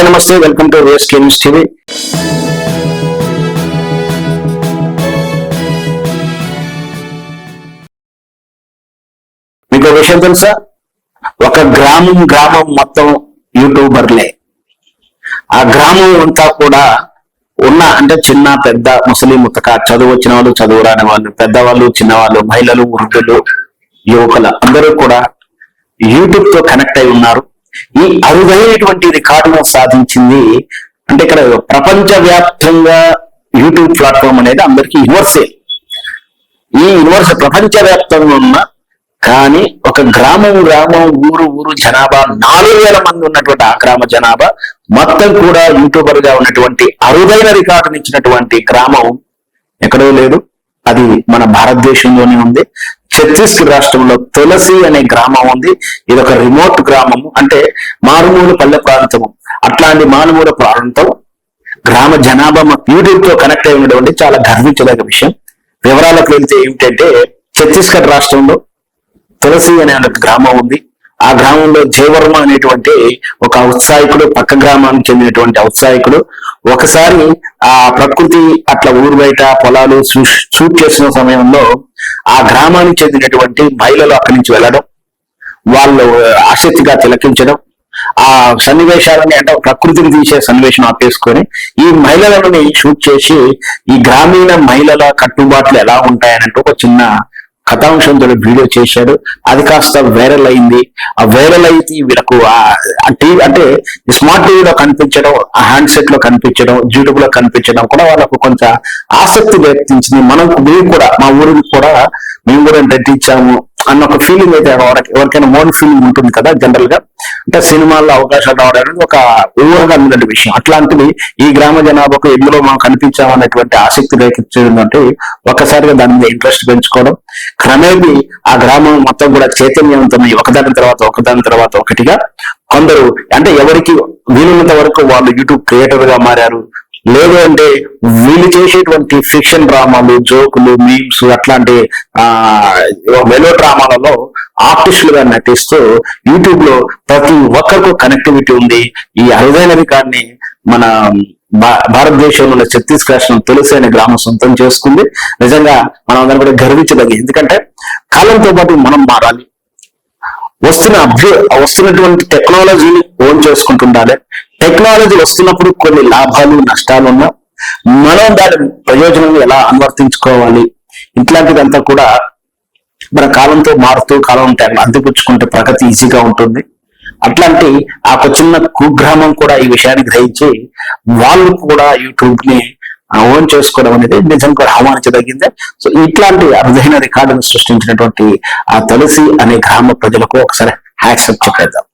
Hi నమస్తే welcome to race news TV. మీకు విషయం తెలుసా? ఒక గ్రామం గ్రామం మొత్తం యూట్యూబర్లే. ఆ గ్రామం అంతా కూడా ఉన్న అంటే చిన్న పెద్ద ముసలి ముతక చదువు వచ్చిన వాళ్ళు చదువు రాని వాళ్ళు పెద్దవాళ్ళు చిన్నవాళ్ళు మహిళలు వృద్ధులు యువకుల అందరూ కూడా యూట్యూబ్తో కనెక్ట్ అయి ఉన్నారు. ఈ అరుదైనటువంటి రికార్డును సాధించింది. అంటే ఇక్కడ ప్రపంచ వ్యాప్తంగా యూట్యూబ్ ప్లాట్ఫామ్ అనేది అందరికీ యూనివర్సల్ ఈ యూనివర్స్ ప్రపంచ వ్యాప్తంగా ఉన్న కానీ ఒక గ్రామం గ్రామం ఊరు ఊరు జనాభా నాలుగు వేల మంది ఉన్నటువంటి ఆ గ్రామ జనాభా మొత్తం కూడా యూట్యూబర్గా ఉన్నటువంటి అరుదైన రికార్డునిచ్చినటువంటి గ్రామం ఎక్కడో లేదు. అది మన భారతదేశంలోనే ఉంది. ఛత్తీస్గఢ్ రాష్ట్రంలో తులసి అనే గ్రామం ఉంది. ఇది ఒక రిమోట్ గ్రామము. అంటే మారుమూల పల్లె ప్రాంతము. అట్లాంటి మారుమూల ప్రాంతం గ్రామ జనాభా యూట్యూబ్తో కనెక్ట్ అయి ఉన్నటువంటి చాలా గర్వించదగ్గ విషయం. వివరాలకు వెళ్తే ఏమిటంటే ఛత్తీస్గఢ్ రాష్ట్రంలో తులసి అనే ఒక గ్రామం ఉంది. ఆ గ్రామంలో జయవర్మ అనేటువంటి ఒక ఔత్సాహికుడు పక్క గ్రామానికి చెందినటువంటి ఔత్సాహికుడు. ఒకసారి ఆ ప్రకృతి అట్లా ఊరు బయట పొలాలు షూట్ చేసిన సమయంలో ఆ గ్రామానికి చెందినటువంటి మహిళలు అక్కడి నుంచి వెళ్ళడం వాళ్ళు ఆసక్తిగా తిలకించడం ఆ సన్నివేశాలని అంటే ప్రకృతిని తీసే సన్నివేశం ఆపేసుకొని ఈ మహిళలను షూట్ చేసి ఈ గ్రామీణ మహిళల కట్టుబాట్లు ఎలా ఉంటాయనంటూ ఒక చిన్న కథాంశంతో వీడియో చేశాడు. అది కాస్త వైరల్ అయింది. ఆ వైరల్ అయితే వీళ్ళకు టీవీ అంటే స్మార్ట్ టీవీలో కనిపించడం ఆ హ్యాండ్ సెట్లో కనిపించడం యూట్యూబ్లో కనిపించడం కూడా వాళ్ళకు కొంత ఆసక్తి వ్యక్తించింది. మనం మేము కూడా మా ఊరికి కూడా మేము కూడా నటించాము అన్న ఒక ఫీలింగ్ అయితే ఎవరికి- ఎవరికైనా మోన్ ఫీలింగ్ ఉంటుంది కదా జనరల్గా. అంటే సినిమాల్లో అవకాశాలు రావడం అనేది ఒక ఊహగా ఉన్నటువంటి విషయం. అట్లాంటిది ఈ గ్రామ జనాభాకు ఎందులో మనం కనిపించామనేటువంటి ఆసక్తి రేకించడంతో ఒక్కసారిగా దాని మీద ఇంట్రెస్ట్ పెంచుకోవడం. క్రమేపీ ఆ గ్రామం మొత్తం కూడా చైతన్యవంతమై ఒకదాని తర్వాత ఒకదాని తర్వాత ఒకటిగా కొందరు అంటే ఎవరికి వీలున్నంత వరకు వాళ్ళు యూట్యూబ్ క్రియేటర్గా మారారు. లేదు అంటే వీళ్ళు చేసేటువంటి ఫిక్షన్ డ్రామాలు జోకులు మీమ్స్ అట్లాంటి ఆ మెలో డ్రామాలలో ఆర్టిస్టులుగా నటిస్తూ యూట్యూబ్లో ప్రతి ఒక్కరికి కనెక్టివిటీ ఉంది. ఈ అరుదైన రికార్డ్ని మన భారతదేశంలో ఉన్న ఛత్తీస్గఢ్ రాష్ట్రం తులసి అనే గ్రామం సొంతం చేసుకుంది. నిజంగా మనం అందరం కూడా గర్వించదగి ఎందుకంటే కాలంతో పాటు మనం మారాలి. వస్తున్న అభ్యు వస్తున్నటువంటి టెక్నాలజీని ఓన్ చేసుకుంటుండాలి. టెక్నాలజీ వస్తున్నప్పుడు కొన్ని లాభాలు నష్టాలు ఉన్నా మనం దాని ప్రయోజనం ఎలా అనువర్తించుకోవాలి? ఇట్లాంటిదంతా కూడా మన కాలంతో మారుతూ కాలం టైం అందిపుచ్చుకుంటే ప్రగతి ఈజీగా ఉంటుంది. అట్లాంటి ఆ చిన్న కుగ్రామం కూడా ఈ విషయాన్ని గ్రహించి వాళ్ళు కూడా యూట్యూబ్ని ఓన్ చేసుకోవడం అనేది నిజం కూడా ఆహ్వానించదగిందే సో ఇట్లాంటి అరుదైన రికార్డును సృష్టించినటువంటి ఆ తులసి అనే గ్రామ ప్రజలకు ఒకసారి హ్యాక్సెప్ట్ చెప్పేద్దాం.